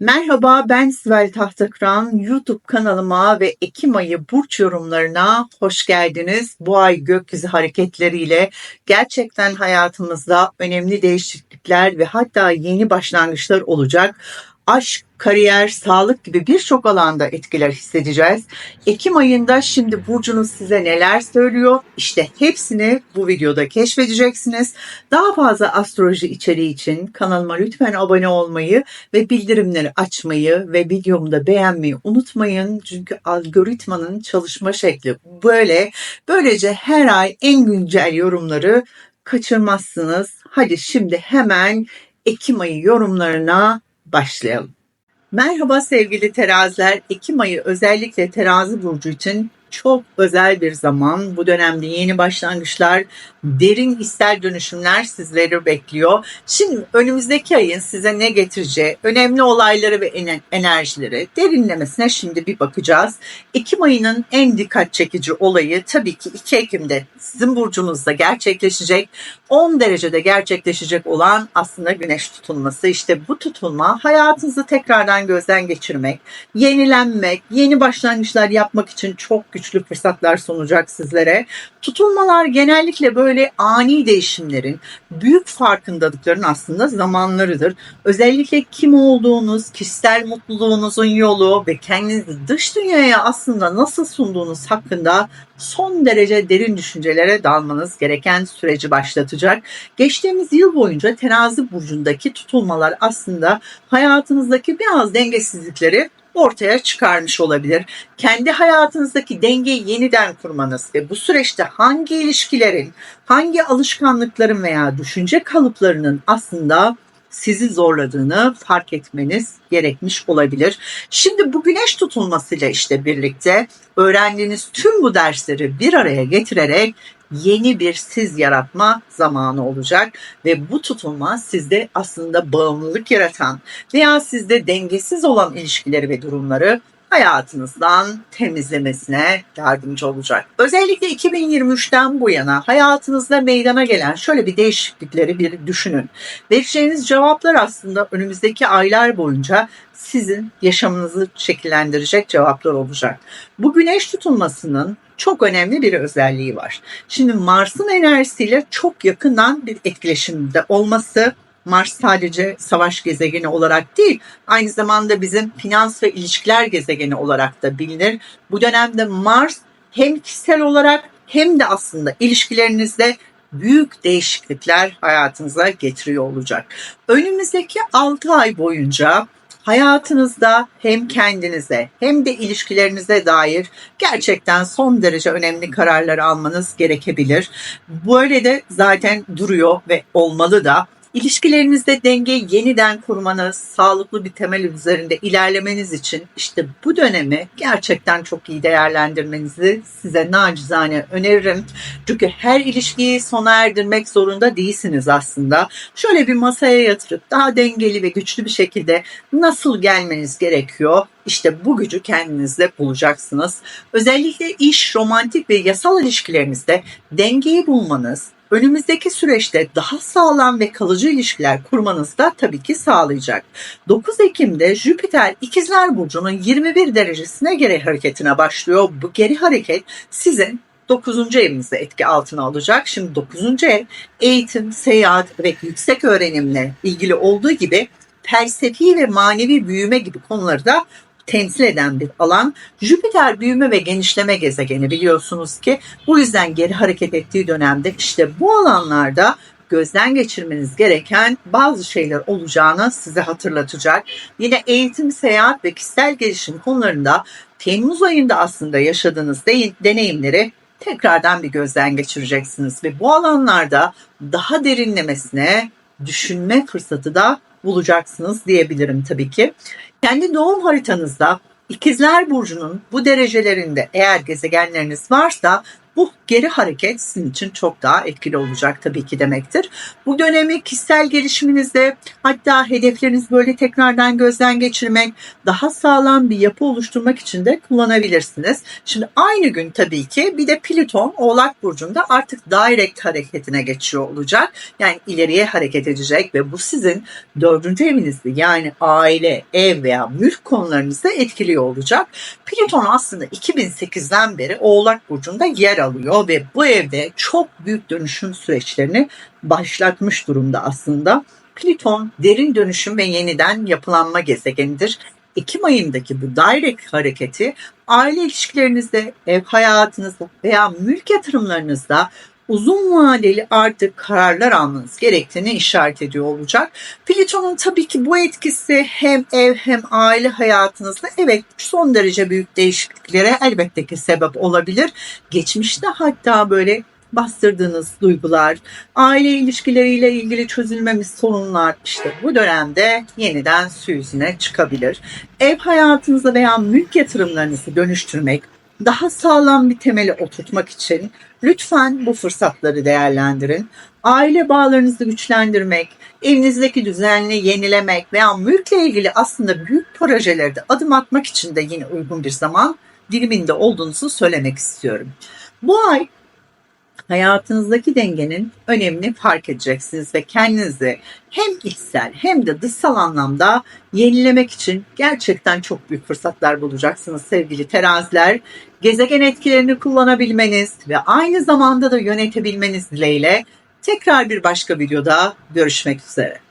Merhaba ben Sibel Tahtakıran. YouTube kanalıma ve Ekim ayı burç yorumlarına hoş geldiniz. Bu ay gökyüzü hareketleriyle gerçekten hayatımızda önemli değişiklikler ve hatta yeni başlangıçlar olacak. Aşk, kariyer, sağlık gibi birçok alanda etkiler hissedeceğiz. Ekim ayında şimdi burcunuz size neler söylüyor? İşte hepsini bu videoda keşfedeceksiniz. Daha fazla astroloji içeriği için kanalıma lütfen abone olmayı ve bildirimleri açmayı ve videomu da beğenmeyi unutmayın. Çünkü algoritmanın çalışma şekli böyle. Böylece her ay en güncel yorumları kaçırmazsınız. Hadi şimdi hemen Ekim ayı yorumlarına başlayalım. Merhaba sevgili teraziler. Ekim ayı özellikle terazi burcu için çok özel bir zaman. Bu dönemde yeni başlangıçlar, derin ister dönüşümler sizleri bekliyor. Şimdi önümüzdeki ayın size ne getireceği, önemli olayları ve enerjileri derinlemesine şimdi bir bakacağız. Ekim ayının en dikkat çekici olayı tabii ki 2 Ekim'de sizin burcunuzda gerçekleşecek. 10 derecede gerçekleşecek olan aslında güneş tutulması. İşte bu tutulma hayatınızı tekrardan gözden geçirmek, yenilenmek, yeni başlangıçlar yapmak için çok güçlü fırsatlar sunacak sizlere. Tutulmalar genellikle böyle ani değişimlerin, büyük farkındalıkların aslında zamanlarıdır. Özellikle kim olduğunuz, kişisel mutluluğunuzun yolu ve kendinizi dış dünyaya aslında nasıl sunduğunuz hakkında son derece derin düşüncelere dalmanız gereken süreci başlatacak. Geçtiğimiz yıl boyunca terazi burcundaki tutulmalar aslında hayatınızdaki biraz dengesizlikleri ortaya çıkarmış olabilir. Kendi hayatınızdaki dengeyi yeniden kurmanız ve bu süreçte hangi ilişkilerin, hangi alışkanlıkların veya düşünce kalıplarının aslında sizi zorladığını fark etmeniz gerekmiş olabilir. Şimdi bu güneş tutulmasıyla işte birlikte öğrendiğiniz tüm bu dersleri bir araya getirerek yeni bir siz yaratma zamanı olacak ve bu tutulma sizde aslında bağımlılık yaratan veya sizde dengesiz olan ilişkileri ve durumları hayatınızdan temizlemesine yardımcı olacak. Özellikle 2023'ten bu yana hayatınızda meydana gelen şöyle bir değişiklikleri bir düşünün. Vereceğiniz cevaplar aslında önümüzdeki aylar boyunca sizin yaşamınızı şekillendirecek cevaplar olacak. Bu güneş tutulmasının çok önemli bir özelliği var. Şimdi Mars'ın enerjisiyle çok yakından bir etkileşimde olması Mars sadece savaş gezegeni olarak değil, aynı zamanda bizim finans ve ilişkiler gezegeni olarak da bilinir. Bu dönemde Mars hem kişisel olarak hem de aslında ilişkilerinizde büyük değişiklikler hayatınıza getiriyor olacak. Önümüzdeki 6 ay boyunca hayatınızda hem kendinize hem de ilişkilerinize dair gerçekten son derece önemli kararlar almanız gerekebilir. Böyle de zaten duruyor ve olmalı da. İlişkilerinizde dengeyi yeniden kurmanız, sağlıklı bir temel üzerinde ilerlemeniz için işte bu dönemi gerçekten çok iyi değerlendirmenizi size nacizane öneririm. Çünkü her ilişkiyi sona erdirmek zorunda değilsiniz aslında. Şöyle bir masaya yatırıp daha dengeli ve güçlü bir şekilde nasıl gelmeniz gerekiyor işte bu gücü kendinizde bulacaksınız. Özellikle iş, romantik ve yasal ilişkilerinizde dengeyi bulmanız, önümüzdeki süreçte daha sağlam ve kalıcı ilişkiler kurmanız da tabii ki sağlayacak. 9 Ekim'de Jüpiter İkizler Burcu'nun 21 derecesine geri hareketine başlıyor. Bu geri hareket sizin 9. evinizde etki altına alacak. Şimdi 9. ev eğitim, seyahat ve yüksek öğrenimle ilgili olduğu gibi felsefi ve manevi büyüme gibi konuları da temsil eden bir alan. Jüpiter büyüme ve genişleme gezegeni biliyorsunuz ki bu yüzden geri hareket ettiği dönemde işte bu alanlarda gözden geçirmeniz gereken bazı şeyler olacağını size hatırlatacak. Yine eğitim, seyahat ve kişisel gelişim konularında Temmuz ayında aslında yaşadığınız deneyimleri tekrardan bir gözden geçireceksiniz ve bu alanlarda daha derinlemesine düşünme fırsatı da bulacaksınız diyebilirim tabii ki. Kendi doğum haritanızda İkizler Burcu'nun bu derecelerinde eğer gezegenleriniz varsa Bu geri hareket sizin için çok daha etkili olacak tabii ki demektir. Bu dönemi kişisel gelişiminizde hatta hedefleriniz böyle tekrardan gözden geçirmek, daha sağlam bir yapı oluşturmak için de kullanabilirsiniz. Şimdi aynı gün tabii ki bir de Plüton Oğlak Burcu'nda artık direct hareketine geçiyor olacak. Yani ileriye hareket edecek ve bu sizin dördüncü evinizde yani aile, ev veya mülk konularınızda etkiliyor olacak. Plüton aslında 2008'den beri Oğlak Burcu'nda yer alıyor ve bu evde çok büyük dönüşüm süreçlerini başlatmış durumda aslında. Plüton derin dönüşüm ve yeniden yapılanma gezegenidir. Ekim ayındaki bu direct hareketi aile ilişkilerinizde, ev hayatınızda veya mülk yatırımlarınızda uzun vadeli artık kararlar almanız gerektiğini işaret ediyor olacak. Plüton'un tabii ki bu etkisi hem ev hem aile hayatınızda evet son derece büyük değişikliklere elbette ki sebep olabilir. Geçmişte hatta böyle bastırdığınız duygular, aile ilişkileriyle ilgili çözülmemiş sorunlar işte bu dönemde yeniden su yüzüne çıkabilir. Ev hayatınızı veya mülk yatırımlarınızı dönüştürmek, daha sağlam bir temeli oturtmak için lütfen bu fırsatları değerlendirin. Aile bağlarınızı güçlendirmek, evinizdeki düzenli yenilemek veya mülkle ilgili aslında büyük projelerde adım atmak için de yine uygun bir zaman diliminde olduğunuzu söylemek istiyorum. Bu ay hayatınızdaki dengenin önemini fark edeceksiniz ve kendinizi hem içsel hem de dışsal anlamda yenilemek için gerçekten çok büyük fırsatlar bulacaksınız sevgili teraziler. Gezegen etkilerini kullanabilmeniz ve aynı zamanda da yönetebilmeniz dileğiyle tekrar bir başka videoda görüşmek üzere.